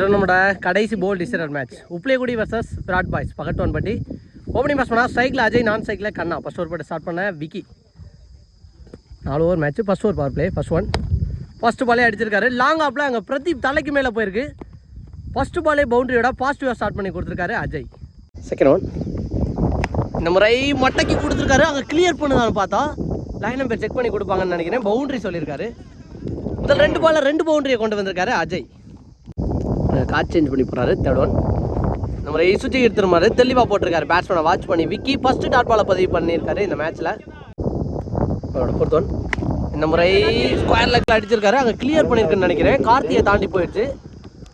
நம்மளோட கடைசி போல் டிசைனர் மேட்ச் உப்ளேகுடி வர்சஸ் விராட் பாய்ஸ் பகட்டோன் பட்டி ஓப்பனிங் பேஸ் பண்ணால் சைக்கிள் அஜய் நான் சைக்கிளில் கண்ணா. ஃபஸ்ட் ஓவர் போட்டு ஸ்டார்ட் பண்ண விக்கி. நாலு over match first over power play first one first பாலே அடிச்சிருக்காரு. லாங் ஆப்பில் அங்கே பிரதீப் தலைக்கு மேலே போயிருக்கு. ஃபஸ்ட்டு பாலே பவுண்டரியோட பாசிட்டிவாக ஸ்டார்ட் பண்ணி கொடுத்துருக்காரு அஜய். செகண்ட் ஒன் இந்த முறை மட்டைக்கு கொடுத்துருக்காரு. அங்கே கிளியர் பண்ணுதான்னு பார்த்தா லைன் நம்பர் செக் பண்ணி கொடுப்பாங்கன்னு நினைக்கிறேன். பவுண்டரி சொல்லியிருக்காரு. முதல் ரெண்டு பாலில் ரெண்டு பவுண்டரியை கொண்டு வந்திருக்காரு அஜய். கார் சேஞ்ச் பண்ணி போகிறாரு தேர்ட் ஒன் நம்ம முறை சுற்றி எடுத்துருமாரு தெளிவாக போட்டிருக்காரு பேட்ஸ்மேனை வாட்ச் பண்ணி. விக்கி ஃபஸ்ட்டு டாட் பாலை பதிவு பண்ணியிருக்காரு இந்த மேட்ச்சில் அவரோட ஃபோர்த் ஒன் இந்த முறை ஸ்கொயர் லெக்கில் அடிச்சிருக்காரு. அங்கே கிளியர் பண்ணியிருக்குன்னு நினைக்கிறேன். கார்த்தியை தாண்டி போயிடுச்சு.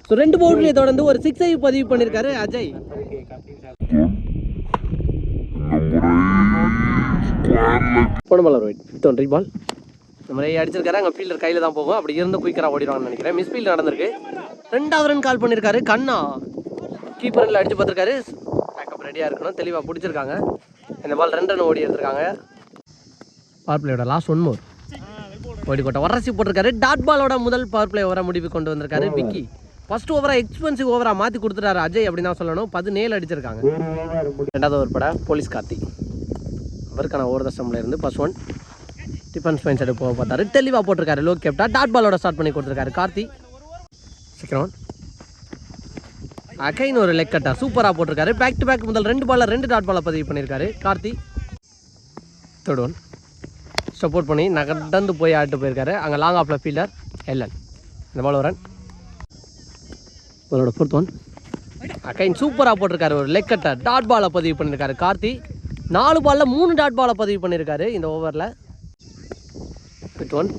ஸோ ரெண்டு பவுண்டரியை தொடர்ந்து ஒரு சிக்ஸை பதிவு பண்ணியிருக்காரு அஜய். போன பால் ஃபிஃப்த் ஒன் பால் இந்த முறை அடிச்சிருக்காரு. அங்கே ஃபீல்டர் கையில் தான் போகும். அப்படி இருந்து குயிக்கராக ஓடிடுவாங்கன்னு நினைக்கிறேன். மிஸ் ஃபீல்ட் நடந்திருக்கு. ரெண்டாவது ரன் கால் பண்ணியிருக்காரு கண்ணா கீப்பரில் அடிச்சு பார்த்துருக்காரு. பேக்கப் ரெடியாக இருக்கணும். தெளிவாக பிடிச்சிருக்காங்க. இந்த பால் ரெண்டு ரன் ஓடி எடுத்திருக்காங்க. பவர் பிளேயோட லாஸ்ட் ஒன் மோர் ஓடி கோட்டை வரசி போட்டிருக்காரு. டாட் பாலோட முதல் பவர் பிளே ஓவராக முடிவு கொண்டு வந்திருக்காரு விக்கி. ஃபர்ஸ்ட் ஓவராக எக்ஸ்பென்சிவ் ஓவராக மாற்றி கொடுத்துட்டாரு அஜய் அப்படின்னு தான் சொல்லணும். பதினேழு அடிச்சிருக்காங்க. ரெண்டாவது ஓவர் பட போலீஸ் கார்த்தி அவருக்கான ஓவர் தசமில் இருந்து first one defence mind side போக பார்த்தாரு. தெளிவாக போட்டிருக்காரு. லோ கேப்டா டாட் பாலோட ஸ்டார்ட் பண்ணி கொடுத்துருக்காரு கார்த்தி சீக்கிரம் ஒன் அகைன் ஒரு லெக் கட்டா சூப்பராக போட்டிருக்காரு. பேக் டு பேக் முதல் ரெண்டு பாலில் ரெண்டு டாட் பாலை பதிவு பண்ணியிருக்காரு. கார்த்தி. தேர்ட் ஒன் சப்போர்ட் பண்ணி நகர்ந்து போய் ஆட்டு போயிருக்காரு. அங்கே லாங் ஆஃபில் ஃபீல்டர் எல்லன் இந்த பால் வரன் அவரோட ஃபோர்த் ஒன் அகைன் சூப்பராக போட்டிருக்காரு. ஒரு லெக்கட்டா டாட் பாலை பதிவு பண்ணியிருக்காரு. கார்த்தி. நாலு பாலில் மூணு டாட் பாலை பதிவு பண்ணியிருக்காரு இந்த ஓவரில் ஃபிஃப்த் ஒன்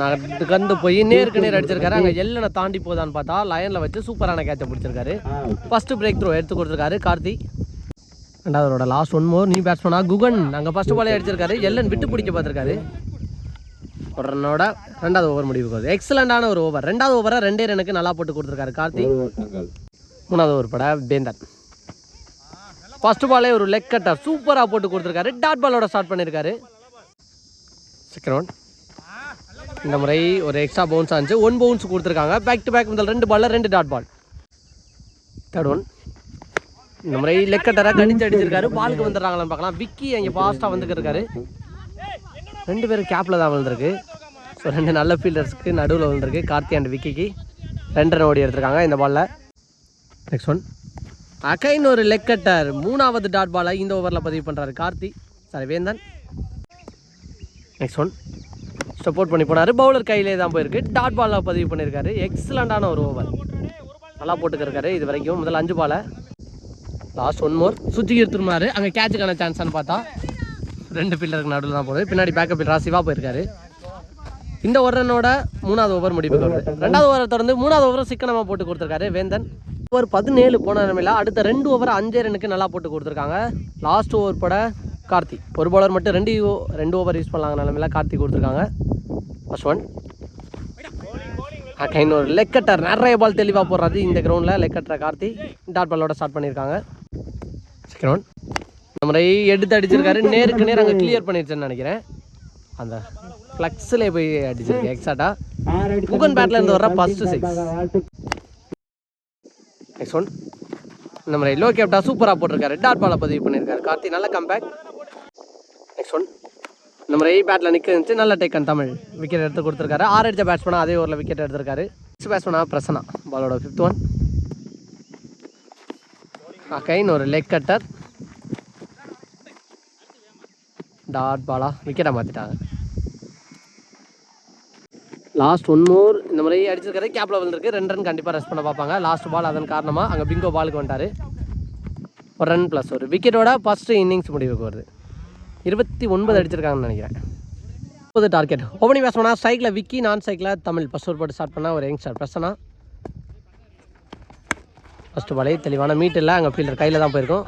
நகர்ந்து போய் நேருக்கு நேர் அடிச்சிருக்காரு. அங்கே எல்லனை தாண்டி போதான்னு பார்த்தா லயனில் வச்சு சூப்பரான கேட்சை பிடிச்சிருக்காரு. ஃபஸ்ட்டு பிரேக் த்ரோ எடுத்து கொடுத்துருக்காரு கார்த்தி. ரெண்டாவதோட லாஸ்ட் ஒன் மோர் நீ பேட்ஸ்மேனா குகன். அங்கே ஃபஸ்ட்டு பாலே அடிச்சிருக்காரு. எல்லன் விட்டு பிடிக்க பார்த்துருக்காரு. ரன்னோட ரெண்டாவது ஓவர் முடிவுக்கு வருது எக்ஸலண்டான ஒரு ஓவர் ரெண்டாவது ஓவரை ரெண்டே ரனுக்கு நல்லா போட்டு கொடுத்துருக்காரு கார்த்தி. மூணாவது ஓவர் பட வேந்தன். ஃபர்ஸ்ட் பாலே ஒரு லெக் கட்டர் சூப்பராக போட்டு கொடுத்துருக்காரு. டாட் பாலோட ஸ்டார்ட் பண்ணியிருக்காரு செகண்ட் ஒன் இந்த முறை ஒரு எக்ஸ்ட்ரா பவுன்ஸ் ஆச்சு ஒன் பவுன்ஸ் கொடுத்துருக்காங்க. பேக் டு பேக் முதல் ரெண்டு பாலில் ரெண்டு டாட் பால் தேர்ட் ஒன் இந்த முறை லெக்கட்டராக கணிச்சு அடிச்சிருக்காரு. பாலுக்கு வந்துடுறாங்களான்னு பார்க்கலாம். விக்கி அங்கே ஃபாஸ்ட்டாக வந்துட்டு இருக்காரு. ரெண்டு பேரும் கேப்பில் தான் விழுந்திருக்கு. ஸோ ரெண்டு நல்ல ஃபீல்டர்ஸ்க்கு நடுவில் விழுந்திருக்கு. கார்த்தி அண்ட் விக்கிக்கு ரெண்டு ரன் ஓடி எடுத்திருக்காங்க இந்த பாலில் நெக்ஸ்ட் ஒன் அகைன் ஒரு லெக்கட்டர் மூணாவது டாட் பாலை இந்த ஓவரில் பதிவு பண்ணுறாரு Karthi. Sorry Vendhan. Next one support பண்ணி போனார். பவுலர் கையிலே தான் போயிருக்கு. டாட் பாலில் பதிவு பண்ணியிருக்காரு எக்ஸலண்டான ஒரு ஓவர் நல்லா போட்டுக்கிருக்காரு இது வரைக்கும். முதல்ல அஞ்சு பாலை லாஸ்ட் ஒன் மோர் சுற்றி எடுத்துருமாரு அங்கே கேட்சுக்கான சான்ஸ்னு பார்த்தா ரெண்டு பில்லருக்கு நடுவில் தான் போகுது. பின்னாடி பேக்கப் ராசிவாக போயிருக்காரு. இந்த ஒரு ரன்னோட மூணாவது ஓவர் முடிவுக்கு வருது ரெண்டாவது ஓவரை தொடர்ந்து மூணாவது ஓவரை சிக்கனமாக போட்டு கொடுத்துருக்காரு வேந்தன். ஓவர் பதினேழு போன நிலைமையில் அடுத்த ரெண்டு ஓவர் அஞ்சே ரனுக்கு நல்லா போட்டு கொடுத்துருக்காங்க. லாஸ்ட் ஓவர் பட கார்த்தி. ஒரு பவுலர் மட்டும் ரெண்டு ரெண்டு ஓவர் யூஸ் பண்ணலாங்க நிலமையில கார்த்தி கொடுத்துருக்காங்க. ஃபர்ஸ்ட் ஒன் அகைன் இன்னொரு லெக்கட்டர் நிறைய பால் தெளிவாக போடுறது இந்த கிரவுண்டில் லெக்கட்டரை கார்த்தி. டாட் பாலோட ஸ்டார்ட் பண்ணியிருக்காங்க. செகண்ட் ஒன் எடுத்து அடிச்சிருக்காரு. நேருக்கு நேர் அங்கே கிளியர் பண்ணிருச்சுன்னு நினைக்கிறேன். அந்த ஃப்ளக்ஸில் போய் அடிச்சிருக்கு எக்ஸாக்டா முகன் பேட்டில் இருந்து வர ஃபர்ஸ்ட் சிக்ஸ் நெக்ஸ்ட் ஒன் இந்த மாதிரி லோ கேப்டா சூப்பராக போட்டிருக்காரு. டாட் பாலை பதிவு பண்ணியிருக்காரு. கார்த்தி நல்ல கம்பேக் நெக்ஸ்ட் ஒன் இந்த மாதிரி பேட்டில் நிற்க இருந்துச்சு நல்ல டேக்கன் தமிழ். விக்கெட் எடுத்து கொடுத்துருக்காரு. ஆறு அடித்த பேட்ஸ்மேனாக அதே ஓவரில் விக்கெட் எடுத்திருக்காரு. நெக்ஸ்ட் பேட்ஸ்மேனாக பிரசனா பாலோட ஃபிஃப்த் ஒன் அகைன் ஒரு லெக் கட்டர் டாட் பாலா விக்கெட்டை மாற்றிட்டாங்க லாஸ்ட் ஒன் மோர் இந்த மாதிரி அடிச்சிருக்காரு. கேப்பில் விழுந்திருக்கு. ரெண்டு ரன் கண்டிப்பாக ரெஸ்ட் பண்ண பார்ப்பாங்க. லாஸ்ட் பால் அதன் காரணமாக அங்கே பிங்கோ பாலுக்கு வந்துட்டார். ஒரு ரன் ப்ளஸ் ஒரு. விக்கெட்டோட ஃபஸ்ட்டு இன்னிங்ஸ் முடிவுக்கு வருது. இருபத்தி ஒன்பது அடிச்சிருக்காங்கன்னு நினைக்கிறேன். முப்பது டார்கெட் ஓப்பனிங் பேட்ஸ்மேனா ஸ்ட்ரைக்கில் விக்கி நான் சைக்கிளில் தமிழ். ஃபஸ்ட் ஒரு போட்டு ஸ்டார்ட் பண்ணால் ஒரு யங்ஸ்டர் பிரசனா ஃபஸ்ட்டு பாலே தெளிவான மீட் இல்லை அங்கே ஃபீல்டர் கையில் தான் போயிருக்கும்.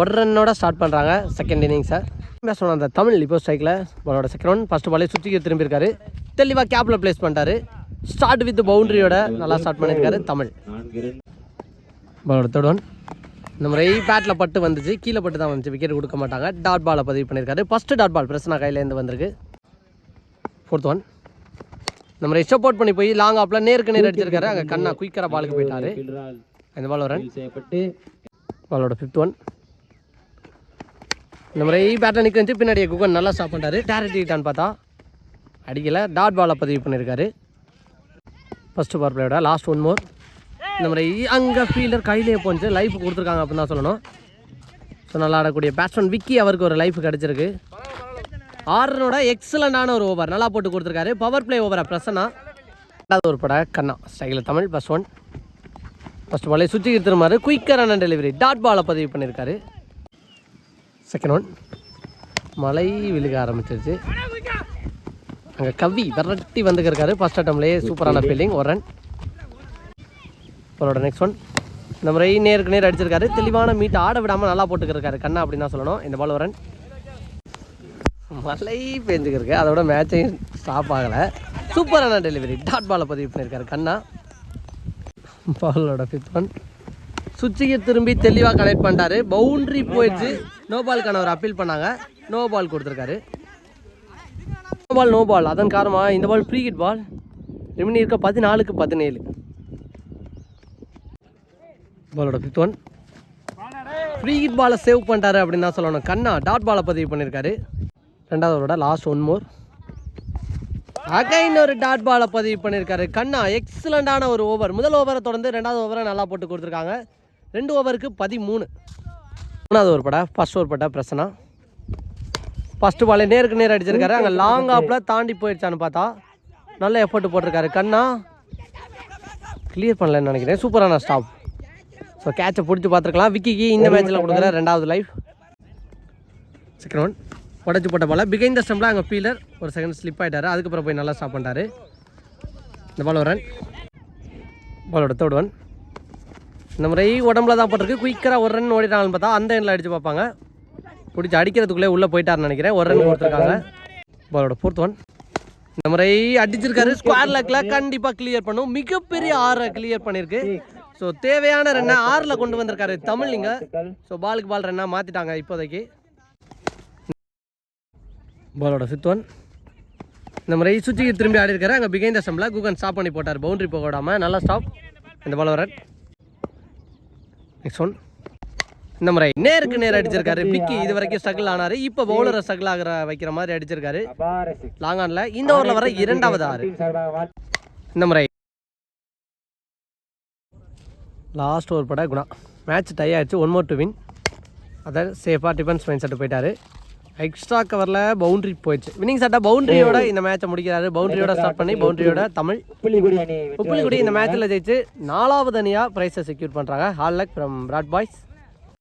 ஒரு ரன்னோட ஸ்டார்ட் பண்ணுறாங்க செகண்ட் இன்னிங்ஸை பேசணும் அந்த தமிழ் இப்போ ஸ்ட்ரைக்கில் பாலோட செகண்ட் ஒன் ஃபஸ்ட்டு பாலே சுற்றி திரும்பியிருக்காரு. தெளிவாக கேப்பில் ப்ளேஸ் பண்ணிட்டாரு. ஸ்டார்ட் வித் பவுண்டரியோட நல்லா ஸ்டார்ட் பண்ணியிருக்காரு தமிழ். பாலோட தேர்ட் ஒன் இந்த முறை பேட்டில் பட்டு வந்துச்சு. கீழே பட்டு தான் வந்துச்சு. விக்கெட் கொடுக்க மாட்டாங்க. டாட் பாலை பதிவு பண்ணியிருக்காரு. ஃபஸ்ட்டு டாட் பால் பிரச்சனை கையிலேருந்து வந்திருக்கு. ஃபோர்த் ஒன் நம்ம சப்போர்ட் பண்ணி போய் லாங் ஆப்பில் நேருக்கு நேர் அடிச்சிருக்காரு. அங்கே கண்ணா குயிக்கராக பாலுக்கு போயிட்டாரு. இந்த பால் ஃபீல் செய்யப்பட்டு பாலோட ஃபிஃப்த் ஒன் இந்த மாதிரி பேட்டில் நிற்க வச்சு பின்னாடி குகன் நல்லா ஸ்டாப் பண்ணிட்டாரு. டேரக்ட் பார்த்தா அடிக்கல. டாட் பாலை பதிவு பண்ணியிருக்காரு. ஃபஸ்ட்டு பவர் பிளேயோட லாஸ்ட் ஒன் மோர் இந்த மாதிரி அங்கே ஃபீல்டர் கையிலே போச்சு லைஃப் கொடுத்துருக்காங்க அப்படின்னு தான் சொல்லணும். ஸோ நல்லா ஆடக்கூடிய பேட்ஸ்மேன் விக்கி அவருக்கு ஒரு லைஃப் கிடச்சிருக்கு. ஆர்னோட எக்ஸலண்டான ஒரு ஓவர் நல்லா போட்டு கொடுத்துருக்காரு. பவர் பிளே ஓவரை பிரசன்னா. ரெண்டாவது ஒரு பட கண்ணா. ஸ்டைலில் தமிழ் பஸ் ஒன் ஃபஸ்ட் பாலே சுற்றி திருமாறு குயிக்கரான டெலிவரி டாட் பாலை பதிவு பண்ணியிருக்காரு. செகண்ட் ஒன் மழை விழுக ஆரம்பிச்சிருச்சு. அங்கே கவி விரட்டி வந்துக்கிருக்காரு. ஃபஸ்ட் அட்டம்லேயே சூப்பரான ஃபீல்டிங் ஒரு ரன் அவரோட நெக்ஸ்ட் ஒன் இந்த முறை நேருக்கு நேர் அடிச்சிருக்காரு. தெளிவான மீட் ஆட விடாமல் நல்லா போட்டுக்கிருக்காரு. கண்ணா அப்படின்னு தான் சொல்லணும். இந்த பால் வரன். ரன் மழை பெஞ்சுக்கிருக்கு. அதோட மேட்சையும் ஸ்டாப் ஆகலை. சூப்பரான டெலிவரி டாட் பாலை பதிவு பண்ணியிருக்காரு கண்ணா. பாலோட ஃபிஃப்த் ஒன் சுவிட்சுக்கு திரும்பி தெளிவாக கனெக்ட் பண்ணிட்டாரு. பவுண்ட்ரி போயிடுச்சு. நோ பாலுக்கான ஒரு அப்பீல் பண்ணாங்க. நோ பால் கொடுத்துருக்காரு. நோ பால் நோ பால் அதன் காரணமாக இந்த பால் ஃப்ரீ கிட் பால் ரிமினி இருக்க பதினாலுக்கு பதினேழு. பாலோட ஃபிஃப்த் ஒன் ஃப்ரீ ஹிட் பாலை சேவ் பண்ணிட்டாரு அப்படின்னு தான் சொல்லணும். கண்ணா டாட் பாலை பதிவு பண்ணியிருக்காரு ரெண்டாவதோட லாஸ்ட் ஒன் மோர் அகைன் ஒரு டாட் பாலை பதிவு பண்ணியிருக்காரு கண்ணா எக்ஸலண்டான ஒரு ஓவர் முதல் ஓவரை தொடர்ந்து ரெண்டாவது ஓவரை நல்லா போட்டு கொடுத்துருக்காங்க. ரெண்டு ஓவருக்கு பதிமூணு. மூணாவது ஒரு பட ஃபர்ஸ்ட் ஓவர் பட்ட பிரச்சனா ஃபஸ்ட்டு பாலே நேருக்கு நேர் அடிச்சிருக்காரு. அங்கே லாங் ஆப்பில் தாண்டி போயிடுச்சான்னு பார்த்தா நல்ல எஃபர்ட் போட்டிருக்காரு. கண்ணா கிளியர் பண்ணலன்னு நினைக்கிறேன். சூப்பரான ஸ்டாப் ஸோ கேட்சை பிடிச்சி பார்த்துருக்கலாம். விக்கிக்கு இந்த மேட்ச்சில் கொடுக்குற ரெண்டாவது லைஃப் செகண்ட் ஒன் உடச்சி போட்ட பால பிகைன் த ஸ்டம்பில் அங்கே ஃபீலர் ஒரு செகண்ட் ஸ்லிப் ஆகிட்டாரு அதுக்கப்புறம் போய் நல்லா ஸ்டாப் பண்ணிட்டாரு. இந்த பால் ஒரு ரன் பாலோட தேர்ட் ஒன் இந்த முறை உடம்புல தான் போட்டிருக்கு. குயிக்கராக ஒரு ரன் ஓடிட்டாங்கன்னு பார்த்தா அந்த எண்ணில் அடித்து பார்ப்பாங்க. பிடிச்சி அடிக்கிறதுக்குள்ளே உள்ளே போயிட்டாருன்னு நினைக்கிறேன். ஒரு ரன் கொடுத்துருக்காங்க. பாலோட ஃபோர்த் ஒன் இந்த முறை அடிச்சிருக்காரு. ஸ்கொயர் லக்கில் கண்டிப்பாக கிளியர் பண்ணும். மிகப்பெரிய ஆறை கிளியர் பண்ணியிருக்கு. ஸோ தேவையான ரன்னா ஆறில் கொண்டு வந்திருக்காரு தமிழ் ஸோ பாலுக்கு பால் ரன்னா மாற்றிட்டாங்க இப்போதைக்கு. பாலோட ஃபிஃப்த் ஒன் இந்த முறை சுச்சிக்கு திரும்பி ஆடி இருக்காரு. அங்கே பிகைந்த தசம்பில் குகன் ஸ்டாப் பண்ணி போட்டார். பவுண்டரி போக விடாமல் நல்லா ஸ்டாப் இந்த பால் வர நெக்ஸ்ட் ஒன் இந்த முறை நேருக்கு நேர் அடிச்சிருக்காரு. பிக்கி இது வரைக்கும் ஸ்ட்ரகிள் ஆனார். இப்போ பவுலரை ஸ்ட்ரகிள் ஆகிற வைக்கிற மாதிரி அடிச்சிருக்காரு. லாங் ஆனில் இந்த ஓவரில் வர இரண்டாவது ஆறு. இந்த முறை லாஸ்ட் ஓவர் பட குணா. மேட்ச் டை ஆயிடுச்சு. ஒன் மோர் டு வின் அதை சேஃபாக டிஃபென்ஸ் மைண்ட் செட்டு போயிட்டாரு. எக்ஸ்ட்ரா கவரில் பவுண்டரி போயிடுச்சு. வினிங் சட்டா பவுண்டரியோட இந்த மேட்சை முடிக்கிறாரு. பவுண்டரியோட ஸ்டார்ட் பண்ணி பவுண்டரியோட தமிழ். உப்புலிக்குடி இந்த மேட்ச்சில் ஜெயிச்சு நாலாவது அணியாக ப்ரைஸை செக்யூர் பண்ணுறாங்க ஹால் லக் ஃப்ரம் பிராட் பாய்ஸ்